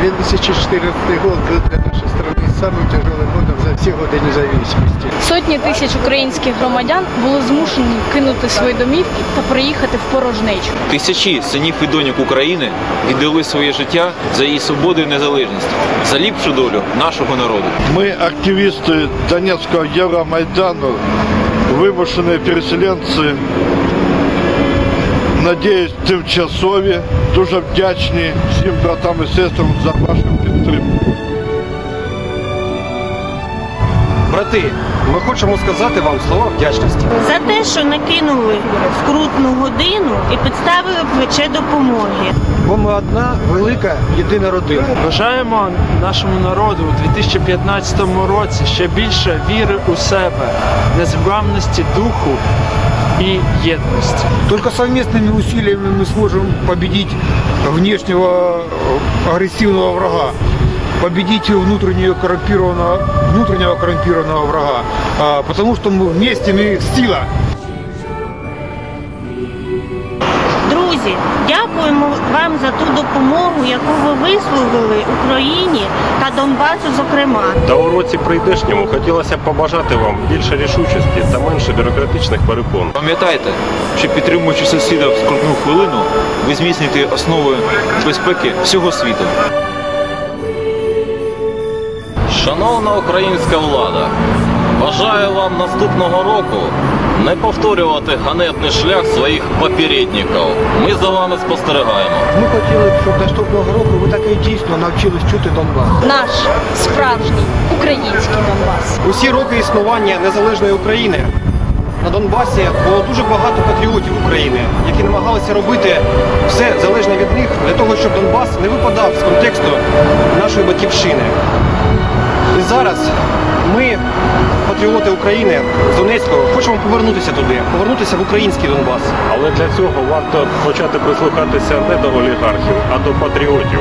2014 год был для нашей страны самым тяжелым годом за все годы независимости. Сотні тисяч українських громадян були змушені кинути свої домівки та приїхати в порожнечу. Тисячі синів і доньок України віддали своє життя за її свободу і незалежність, за ліпшу долю нашого народу. Мы, активисты Донецкого Евромайдану, вимушені переселенці, надіюсь, тимчасові, дуже вдячні всім братам і сестрам за вашу підтримку. Брати, хочемо сказати вам слова вдячності. за те, що не кинули в скрутну годину і підставили плече допомоги. Бо ми одна велика єдина родина. Бажаємо нашому народу у 2015 році ще більше віри у себе, незламності духу і єдності. Только совместными усилиями мы сможем победить внешнего э, агрессивного врага, победить внутреннего коррумпированного, внутреннего коррумпированного врага, потому что мы вместе мы сила. Друзі, дякуємо вам за ту допомогу, яку ви висловили Україні та Донбасу, зокрема. Та у році прийдешньому хотілося б побажати вам більше рішучості та менше бюрократичних перепон. Пам'ятайте, що підтримуючи сусіда в скрутну хвилину, ви зміцнюєте основи безпеки всього світу. Шановна українська влада, бажаю вам наступного року не повторювати ганебний шлях своїх попередників. Ми за вами спостерігаємо. Ми хотіли б, щоб наступного року ви таки дійсно навчились чути Донбас. Наш справжній український Донбас. Усі роки існування незалежної України на Донбасі було дуже багато патріотів України, які намагалися робити все залежне від них для того, щоб Донбас не випадав з контексту нашої батьківщини. І зараз ми, патріоти України з Донецького, хочемо повернутися туди, повернутися в український Донбас. Але для цього варто почати прислухатися не до олігархів, а до патріотів.